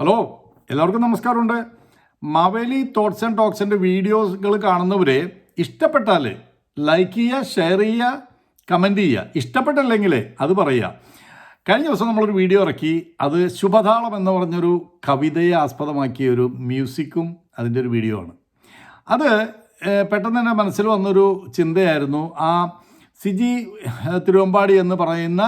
Hello എല്ലാവർക്കും നമസ്കാരമുണ്ട്. Maveli thoughts and ടോക്സിന്റെ വീഡിയോസുകൾ കാണുന്നവരെ ഇഷ്ടപ്പെട്ടാൽ ലൈക്ക് ചെയ്യുക ഷെയർ ചെയ്യുക കമന്റ് ചെയ്യുക. ഇഷ്ടപ്പെട്ടില്ലെങ്കിൽ അത് പറയുക. കഴിഞ്ഞ ദിവസം നമ്മളൊരു വീഡിയോ ഇറക്കി. അത് ശുഭതാളം എന്ന് പറഞ്ഞൊരു കവിതയെ ആസ്പദമാക്കിയ ഒരു മ്യൂസിക്കും അതിന്റെ ഒരു വീഡിയോ ആണ്. അത് പെട്ടെന്ന് എന്റെ മനസ്സിൽ വന്നൊരു ചിന്തയായിരുന്നു. ആ സിജി തിരുവമ്പാടി എന്ന് പറയുന്ന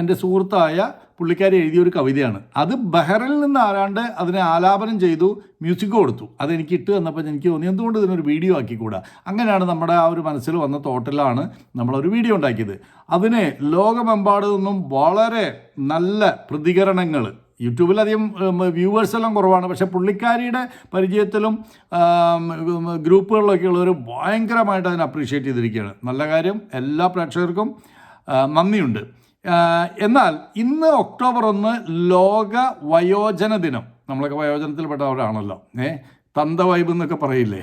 എന്റെ സുഹൃത്തായ പുള്ളിക്കാരി എഴുതിയ ഒരു കവിതയാണ്. അത് ബഹറിൽ നിന്ന് ആരാണ്ട് അതിനെ ആലാപനം ചെയ്തു മ്യൂസിക് കൊടുത്തു. അതെനിക്ക് ഇട്ട് വന്നപ്പോൾ എനിക്ക് തോന്നി എന്തുകൊണ്ട് ഇതിനൊരു വീഡിയോ ആക്കിക്കൂടാ? അങ്ങനെയാണ് നമ്മുടെ ആ ഒരു മനസ്സിൽ വന്ന തോട്ടിലാണ് നമ്മളൊരു വീഡിയോ ഉണ്ടാക്കിയത്. അതിനെ ലോകമെമ്പാട് നിന്നും വളരെ നല്ല പ്രതികരണങ്ങൾ യൂട്യൂബിൽ അധികം വ്യൂവേഴ്സ് എല്ലാം കുറവാണ്. പക്ഷേ പുള്ളിക്കാരിയുടെ പരിചയത്തിലും ഗ്രൂപ്പുകളിലൊക്കെ ഉള്ളവർ ഭയങ്കരമായിട്ട് അതിനെ അപ്രീഷിയേറ്റ് ചെയ്തിരിക്കുകയാണ്. നല്ല കാര്യം എല്ലാ പ്രേക്ഷകർക്കും നന്ദിയുണ്ട്. എന്നാൽ ഇന്ന് ഒക്ടോബർ ഒന്ന് ലോക വയോജന ദിനം. നമ്മളൊക്കെ വയോജനത്തിൽപ്പെട്ടവരാണല്ലോ. ഏ തന്ത വൈബ് എന്നൊക്കെ പറയില്ലേ?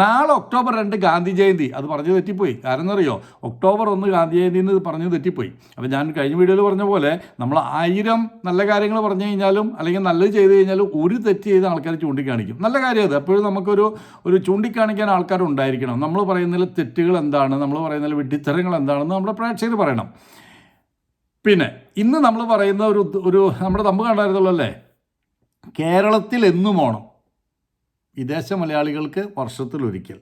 നാളെ ഒക്ടോബർ രണ്ട് ഗാന്ധി ജയന്തി. അത് പറഞ്ഞു തെറ്റിപ്പോയി. കാരണം അറിയോ ഒക്ടോബർ ഒന്ന് ഗാന്ധി ജയന്തി എന്ന് പറഞ്ഞു തെറ്റിപ്പോയി. അപ്പോൾ ഞാൻ കഴിഞ്ഞ വീഡിയോയിൽ പറഞ്ഞ പോലെ നമ്മൾ ആയിരം നല്ല കാര്യങ്ങൾ പറഞ്ഞു കഴിഞ്ഞാലും അല്ലെങ്കിൽ നല്ലത് ചെയ്ത് കഴിഞ്ഞാലും ഒരു തെറ്റ് ചെയ്ത ആൾക്കാർ ചൂണ്ടിക്കാണിക്കും. നല്ല കാര്യം അത്. എപ്പോഴും നമുക്കൊരു ഒരു ചൂണ്ടിക്കാണിക്കാൻ ആൾക്കാർ ഉണ്ടായിരിക്കണം നമ്മൾ പറയുന്നതിൽ തെറ്റുകൾ എന്താണ്? നമ്മൾ പറയുന്നതിൽ വിഡ്ഢിത്തരങ്ങൾ എന്താണെന്ന് നമ്മുടെ പ്രേക്ഷകർ പറയണം. പിന്നെ ഇന്ന് നമ്മൾ പറയുന്ന ഒരു ഒരു നമ്മുടെ തമ്പ് കണ്ടായിരുന്നല്ലോ അല്ലേ? കേരളത്തിൽ എന്നും ഓണം. വിദേശ മലയാളികൾക്ക് വർഷത്തിലൊരിക്കൽ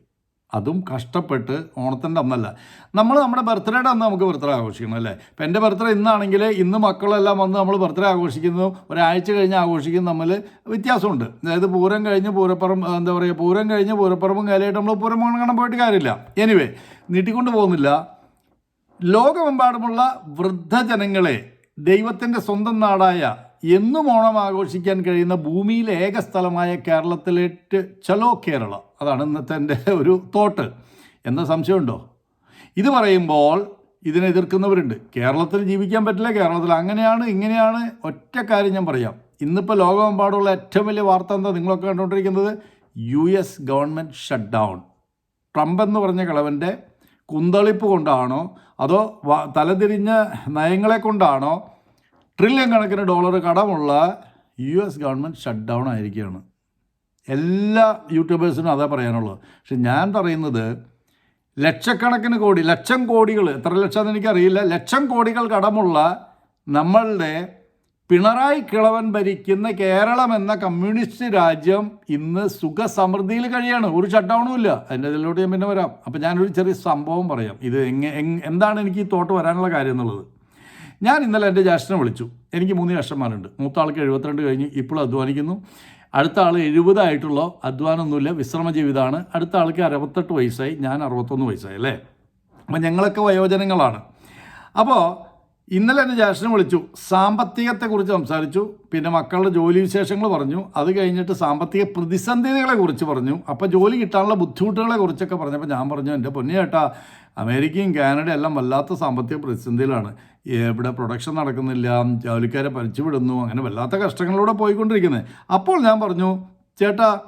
അതും കഷ്ടപ്പെട്ട് ഓണത്തിന്റെ അന്നല്ല. നമ്മൾ നമ്മുടെ ബർത്ത്ഡേയുടെ അന്ന് നമുക്ക് ബർത്ത്ഡേ ആഘോഷിക്കണം അല്ലേ? ഇപ്പം എന്റെ ബർത്ത്ഡേ ഇന്നാണെങ്കിൽ ഇന്ന് മക്കളെല്ലാം വന്ന് നമ്മൾ ബർത്ത്ഡേ ആഘോഷിക്കുന്നു. ഒരാഴ്ച കഴിഞ്ഞ് ആഘോഷിക്കുന്നു തമ്മിൽ വ്യത്യാസമുണ്ട്. അതായത് പൂരം കഴിഞ്ഞ് പൂരപ്പുറം എന്താ പറയുക പൂരം കഴിഞ്ഞ് പൂരപ്പറമ്പും കാലമായിട്ട് നമ്മൾ പൂരം കാണാൻ പോയിട്ട് കാര്യമില്ല. എനിവേ നീട്ടിക്കൊണ്ട് പോകുന്നില്ല. ലോകമെമ്പാടുമുള്ള വൃദ്ധജനങ്ങളെ ദൈവത്തിന്റെ സ്വന്തം നാടായ എന്നും ഓണം ആഘോഷിക്കാൻ കഴിയുന്ന ഭൂമിയിലെ ഏക സ്ഥലമായ കേരളത്തിലേറ്റ് ചലോ കേരള. അതാണ് ഇന്നത്തെ എന്റെ ഒരു തോട്ട്. എന്ന സംശയമുണ്ടോ? ഇത് പറയുമ്പോൾ ഇതിനെ എതിർക്കുന്നവരുണ്ട്. കേരളത്തിൽ ജീവിക്കാൻ പറ്റില്ല കേരളത്തിൽ അങ്ങനെയാണ് ഇങ്ങനെയാണ് ഒറ്റ കാര്യം ഞാൻ പറയാം. ഇന്നിപ്പോൾ ലോകമെമ്പാടുള്ള ഏറ്റവും വലിയ വാർത്ത എന്താ നിങ്ങളൊക്കെ കണ്ടുകൊണ്ടിരിക്കുന്നത്? U S government shut down Trump എന്ന് പറഞ്ഞ കിളവന്റെ കുന്തളിപ്പ് കൊണ്ടാണോ? അതോ തലതിരിഞ്ഞ നയങ്ങളെ കൊണ്ടാണോ? ട്രില്യൺ കണക്കിന് dollar കടമുള്ള U S government shut down ആയിരിക്കുകയാണ്. എല്ലാ യൂട്യൂബേഴ്സിനും അതാ പറയാനുള്ളത് പക്ഷെ ഞാൻ പറയുന്നത് ലക്ഷക്കണക്കിന് കോടി ലക്ഷം കോടികൾ എത്ര ലക്ഷം എന്ന് എനിക്കറിയില്ല. ലക്ഷം കോടികൾ കടമുള്ള നമ്മളുടെ പിണറായി കിളവൻ ഭരിക്കുന്ന കേരളം എന്ന കമ്മ്യൂണിസ്റ്റ് രാജ്യം ഇന്ന് സുഖസമൃദ്ധിയിൽ കഴിയാണ്. ഒരു ഷട്ട്ഡൗണും ഇല്ല. അതിന്റെ ഇതിലോട്ട് ഞാൻ പിന്നെ വരാം. അപ്പം ഞാനൊരു ചെറിയ സംഭവം പറയാം. ഇത് എങ്ങ എന്താണ് എനിക്ക് ഈ തോട്ട് വരാനുള്ള കാര്യം എന്നുള്ളത്? ഞാൻ ഇന്നലെ എന്റെ ജ്യേഷ്ഠനെ വിളിച്ചു. എനിക്ക് മൂന്ന് ജ്യേഷ്ഠന്മാരുണ്ട്. മൂത്ത ആൾക്ക് എഴുപത്തിരണ്ട് കഴിഞ്ഞ് ഇപ്പോൾ അധ്വാനിക്കുന്നു. അടുത്ത ആൾ എഴുപതായിട്ടുള്ള അധ്വാനമൊന്നുമില്ല. വിശ്രമ ജീവിതമാണ് അടുത്ത ആൾക്ക് അറുപത്തെട്ട് വയസ്സായി. ഞാൻ അറുപത്തൊന്ന് വയസ്സായി അല്ലേ? അപ്പം ഞങ്ങളൊക്കെ വയോജനങ്ങളാണ്. അപ്പോൾ ഇന്നലെ എന്റെ ജ്യേഷ്ഠനെ വിളിച്ചു. സാമ്പത്തികത്തെക്കുറിച്ച് സംസാരിച്ചു. പിന്നെ മക്കളുടെ ജോലി വിശേഷങ്ങൾ പറഞ്ഞു. അത് കഴിഞ്ഞിട്ട് സാമ്പത്തിക പ്രതിസന്ധികളെ കുറിച്ച് പറഞ്ഞു. അപ്പോൾ ജോലി കിട്ടാനുള്ള ബുദ്ധിമുട്ടുകളെ കുറിച്ചൊക്കെ പറഞ്ഞപ്പോൾ ഞാൻ പറഞ്ഞു എന്റെ പൊന്നു ചേട്ടാ അമേരിക്കയും കാനഡയും എല്ലാം വല്ലാത്ത സാമ്പത്തിക പ്രതിസന്ധിയിലാണ്. ഇവിടെ പ്രൊഡക്ഷൻ നടക്കുന്നില്ല ജോലിക്കാരെ പരിച്ചുവിടുന്നു അങ്ങനെ വല്ലാത്ത കഷ്ടങ്ങളിലൂടെ പോയിക്കൊണ്ടിരിക്കുന്നത് അപ്പോൾ ഞാൻ പറഞ്ഞു ചേട്ടാ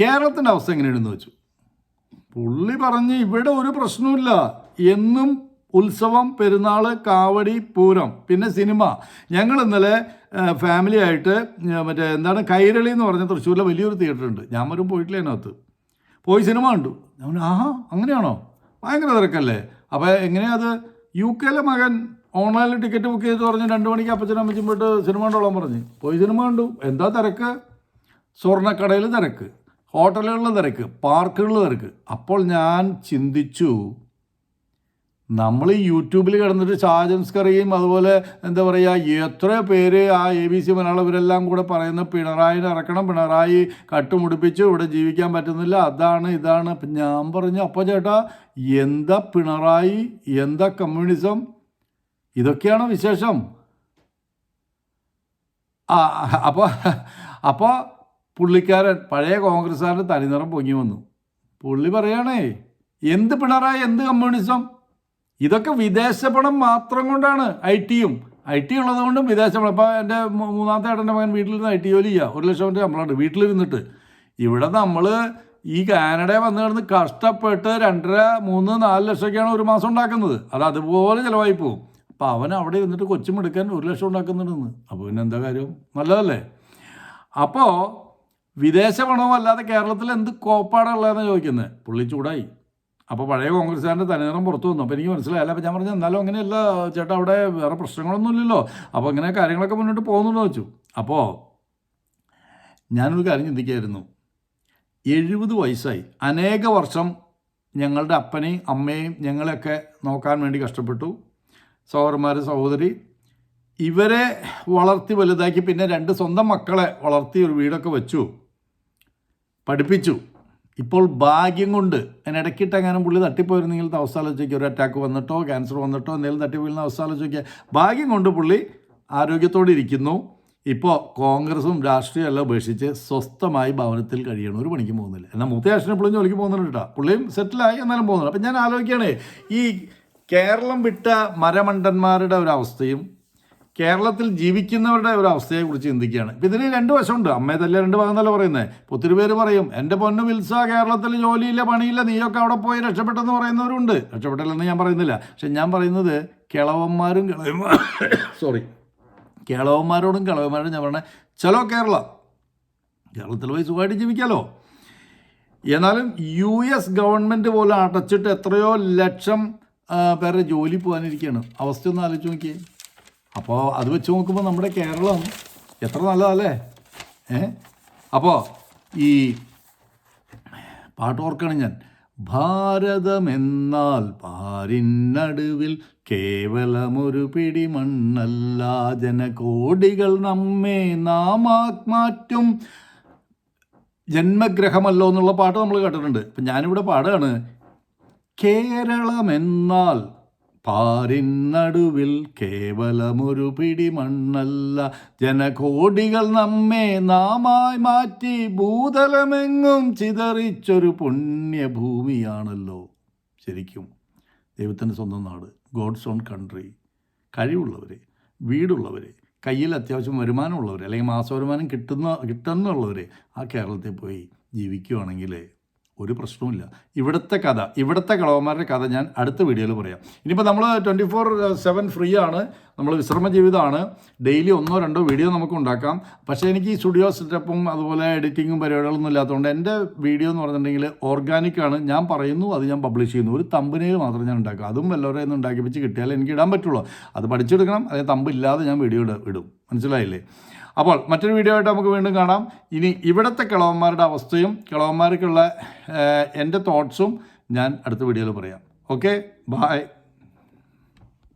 കേരളത്തിന്റെ അവസ്ഥ എങ്ങനെയാണെന്ന് വെച്ചു പുള്ളി പറഞ്ഞ് ഇവിടെ ഒരു പ്രശ്നവുമില്ല. എന്നും ഉത്സവം പെരുന്നാൾ കാവടി പൂരം പിന്നെ സിനിമ. ഞങ്ങൾ ഇന്നലെ ഫാമിലി ആയിട്ട് മറ്റേ എന്താണ് കൈരളി എന്ന് പറഞ്ഞ തൃശ്ശൂരിലെ വലിയൊരു തിയേറ്റർ ഉണ്ട്. ഞാൻ വരും പോയിട്ടില്ല അതിനകത്ത്. പോയി സിനിമ കണ്ടു. ഞാൻ ആഹാ അങ്ങനെയാണോ? ഭയങ്കര തിരക്കല്ലേ? അപ്പോൾ എങ്ങനെയാ അത്? യു കെയിലെ മകൻ ഓൺലൈനിൽ ടിക്കറ്റ് ബുക്ക് ചെയ്ത് പറഞ്ഞ് രണ്ട് മണിക്ക് അപ്പച്ചനും അമ്മച്ചും പോയിട്ട് സിനിമ കണ്ടോളാൻ പറഞ്ഞ്. പോയി സിനിമ കണ്ടു. എന്താ തിരക്ക്? സ്വർണക്കടയിൽ തിരക്ക്. ഹോട്ടലുകളിൽ തിരക്ക്. പാർക്കുകളിൽ തിരക്ക്. അപ്പോൾ ഞാൻ ചിന്തിച്ചു നമ്മൾ ഈ യൂട്യൂബിൽ കിടന്നിട്ട് ഷാജൻസ്കറിയും അതുപോലെ എന്താ പറയുക എത്ര പേര് ആ എ ബി സി മലയാളം ഇവരെല്ലാം കൂടെ പറയുന്ന പിണറായിനെ ഇറക്കണം പിണറായി കട്ടുമുടിപ്പിച്ചു ഇവിടെ ജീവിക്കാൻ പറ്റുന്നില്ല അതാണ് ഇതാണ്. ഞാൻ പറഞ്ഞു അപ്പോൾ ചേട്ടാ എന്താ പിണറായി എന്താ കമ്മ്യൂണിസം? ഇതൊക്കെയാണ് വിശേഷം? ആ അപ്പോൾ അപ്പോൾ പുള്ളിക്കാരൻ പഴയ കോൺഗ്രസ്സുകാരന്റെ തനിനിറം പൊങ്ങി വന്നു. പുള്ളി പറയണേ എന്ത് പിണറായി എന്ത് കമ്മ്യൂണിസം? ഇതൊക്കെ വിദേശ പണം മാത്രം കൊണ്ടാണ് ഐ ടിയും ഐ ടി ഉള്ളത് കൊണ്ടും വിദേശ പണം. ഇപ്പോൾ എന്റെ മൂന്നാമത്തെ ഏട്ടന്റെ മകൻ വീട്ടിലിരുന്ന് ഐ ടി ജോലി ചെയ്യുക ഒരു ലക്ഷം രൂപ ശമ്പളമുണ്ട് വീട്ടിലിരുന്നിട്ട്. ഇവിടെ നമ്മൾ ഈ കാനഡ വന്നു കിടന്ന് കഷ്ടപ്പെട്ട് രണ്ടര മൂന്ന് നാല് ലക്ഷമൊക്കെയാണ് ഒരു മാസം ഉണ്ടാക്കുന്നത്. അത് അതുപോലെ ചിലവായി പോകും. അപ്പോൾ അവൻ അവിടെ ഇരുന്നിട്ട് കൊച്ചുമെടുക്കാൻ ഒരു ലക്ഷം ഉണ്ടാക്കുന്നുണ്ടെന്ന്. അപ്പോൾ പിന്നെ എന്താ കാര്യം? നല്ലതല്ലേ? അപ്പോൾ വിദേശ പണവും അല്ലാതെ കേരളത്തിൽ എന്ത് കോപ്പാടുള്ളതെന്ന് ചോദിക്കുന്നത് പുള്ളി ചൂടായി. അപ്പോൾ പഴയ കോൺഗ്രസ്സുകാരന്റെ തനിനിറം പുറത്തു വന്നു. അപ്പോൾ എനിക്ക് മനസ്സിലായില്ല. അപ്പോൾ ഞാൻ പറഞ്ഞു എന്നാലും അങ്ങനെയല്ല ചേട്ടാ അവിടെ വേറെ പ്രശ്നങ്ങളൊന്നുമില്ലല്ലോ അപ്പോൾ അങ്ങനെ കാര്യങ്ങളൊക്കെ മുന്നോട്ട് പോകുന്നുണ്ടോ വെച്ചു അപ്പോൾ ഞാനൊരു കാര്യം ചിന്തിക്കുകയായിരുന്നു എഴുപത് വയസ്സായി. അനേക വർഷം ഞങ്ങളുടെ അപ്പനെയും അമ്മയും ഞങ്ങളെയൊക്കെ നോക്കാൻ വേണ്ടി കഷ്ടപ്പെട്ടു. സഹോദരന്മാർ സഹോദരി ഇവരെ വളർത്തി വലുതാക്കി പിന്നെ രണ്ട് സ്വന്തം മക്കളെ വളർത്തി ഒരു വീടൊക്കെ വെച്ചു. പഠിപ്പിച്ചു. ഇപ്പോൾ ഭാഗ്യം കൊണ്ട് അതിന് ഇടയ്ക്കിട്ട് എങ്ങനെ പുള്ളി തട്ടിപ്പോയിരുന്നെങ്കിൽ അവസ്ഥ ആലോചിക്കുക ഒരു അറ്റാക്ക് വന്നിട്ടോ ക്യാൻസർ വന്നിട്ടോ എന്തെങ്കിലും തട്ടിപ്പോയിരുന്ന അവസ്ഥ ആലോചിക്കുക ഭാഗ്യം കൊണ്ട് പുള്ളി ആരോഗ്യത്തോടെ ഇരിക്കുന്നു. ഇപ്പോൾ കോൺഗ്രസും രാഷ്ട്രീയം എല്ലാം ഉപേക്ഷിച്ച് സ്വസ്ഥമായി ഭവനത്തിൽ കഴിയണം. ഒരു പണിക്ക് പോകുന്നില്ല. എന്നാൽ മൂത്തയാശനെ പുള്ളി ജോലിക്ക് പോകുന്നുണ്ട് കേട്ടോ. പുള്ളിയും സെറ്റിലായി എന്നാലും പോകുന്നുണ്ട് അപ്പം ഞാൻ ആലോചിക്കുകയാണ് ഈ കേരളം വിട്ട മരമണ്ടന്മാരുടെ ഒരു അവസ്ഥയും കേരളത്തിൽ ജീവിക്കുന്നവരുടെ ഒരു അവസ്ഥയെക്കുറിച്ച് ചിന്തിക്കുകയാണ്. ഇപ്പം ഇതിന് രണ്ട് വശമുണ്ട്. അമ്മയെ തല്ല രണ്ട് ഭാഗം തന്നെ പറയുന്നത് ഒത്തിരി പേര് പറയും എന്റെ പൊന്നു വിൽസ കേരളത്തിൽ ജോലിയില്ല പണിയില്ല നീയൊക്കെ അവിടെ പോയി രക്ഷപ്പെട്ടെന്ന് പറയുന്നവരുണ്ട്. രക്ഷപ്പെട്ടില്ലെന്ന് ഞാൻ പറയുന്നില്ല. പക്ഷെ ഞാൻ പറയുന്നത് കിളവന്മാരും സോറി കിളവന്മാരോടും കിളവന്മാരോടും ഞാൻ പറഞ്ഞ ചലോ കേരള കേരളത്തിൽ പോയി സുഖമായിട്ട് ജീവിക്കാമല്ലോ എന്നാലും യു എസ് ഗവൺമെന്റ് പോലെ അടച്ചിട്ട് എത്രയോ ലക്ഷം പേരുടെ ജോലി പോകാനിരിക്കുകയാണ്. അവസ്ഥ ഒന്ന് ആലോചിച്ച് നോക്കിയേ. അപ്പോൾ അത് വെച്ച് നോക്കുമ്പോൾ നമ്മുടെ കേരളം എത്ര നല്ലതല്ലേ? ഏ? അപ്പോൾ ഈ പാട്ട് ഓർക്കണം ഞാൻ. ഭാരതമെന്നാൽ പാരിനടുവിൽ കേവലമൊരു പിടി മണ്ണല്ല. ജനകോടികൾ നമ്മെ നാമാ മാറ്റും ജന്മഗ്രഹമല്ലോ എന്നുള്ള പാട്ട് നമ്മൾ കേട്ടിട്ടുണ്ട്. അപ്പം ഞാനിവിടെ പാടുകയാണ്. കേരളമെന്നാൽ പാരിനടുവിൽ കേവലമൊരു പിടി മണ്ണല്ല. ജനകോടികൾ നമ്മെ നാമായി മാറ്റി ഭൂതലമെങ്ങും ചിതറിച്ചൊരു പുണ്യഭൂമിയാണല്ലോ. ശരിക്കും ദൈവത്തിന്റെ സ്വന്തം നാട് ഗോഡ്സ് ഓൺ കൺട്രി കഴിവുള്ളവർ വീടുള്ളവർ കയ്യിൽ അത്യാവശ്യം വരുമാനമുള്ളവർ അല്ലെങ്കിൽ മാസവരുമാനം കിട്ടുന്ന കിട്ടുന്നുള്ളവർ ആ കേരളത്തിൽ പോയി ജീവിക്കുവാണെങ്കിൽ ഒരു പ്രശ്നവുമില്ല. ഇവിടുത്തെ കഥ ഇവിടുത്തെ കളവന്മാരുടെ കഥ ഞാൻ അടുത്ത വീഡിയോയിൽ പറയാം. ഇനിയിപ്പോൾ നമ്മൾ ട്വന്റി ഫോർ സെവൻ ഫ്രീ ആണ്. നമ്മൾ വിശ്രമ ജീവിതമാണ്. ഡെയിലി ഒന്നോ രണ്ടോ വീഡിയോ നമുക്ക് ഉണ്ടാക്കാം. പക്ഷേ എനിക്ക് ഈ സ്റ്റുഡിയോ സെറ്റപ്പും അതുപോലെ എഡിറ്റിങ്ങും പരിപാടികളൊന്നും ഇല്ലാത്തതുകൊണ്ട് എന്റെ വീഡിയോ എന്ന് പറഞ്ഞിട്ടുണ്ടെങ്കിൽ ഓർഗാനിക് ആണ്. ഞാൻ പറയുന്നു അത് ഞാൻ പബ്ലിഷ് ചെയ്യുന്നു. ഒരു തമ്പനയിൽ മാത്രം ഞാൻ ഉണ്ടാക്കും. അതും എല്ലാവരെയും ഒന്ന് ഉണ്ടാക്കിപ്പിച്ച് കിട്ടിയാലേ എനിക്ക് ഇടാൻ പറ്റുള്ളൂ. അത് പഠിച്ചെടുക്കണം. അതായത് തമ്പില്ലാതെ ഞാൻ വീഡിയോ ഇടും. മനസ്സിലായില്ലേ? അപ്പോൾ മറ്റൊരു വീഡിയോ ആയിട്ട് നമുക്ക് വീണ്ടും കാണാം. ഇനി ഇവിടുത്തെ കിളവന്മാരുടെ അവസ്ഥയും കിളവന്മാർക്കുള്ള എന്റെ തോട്ട്സും ഞാൻ അടുത്ത വീഡിയോയിൽ പറയാം. Okay bye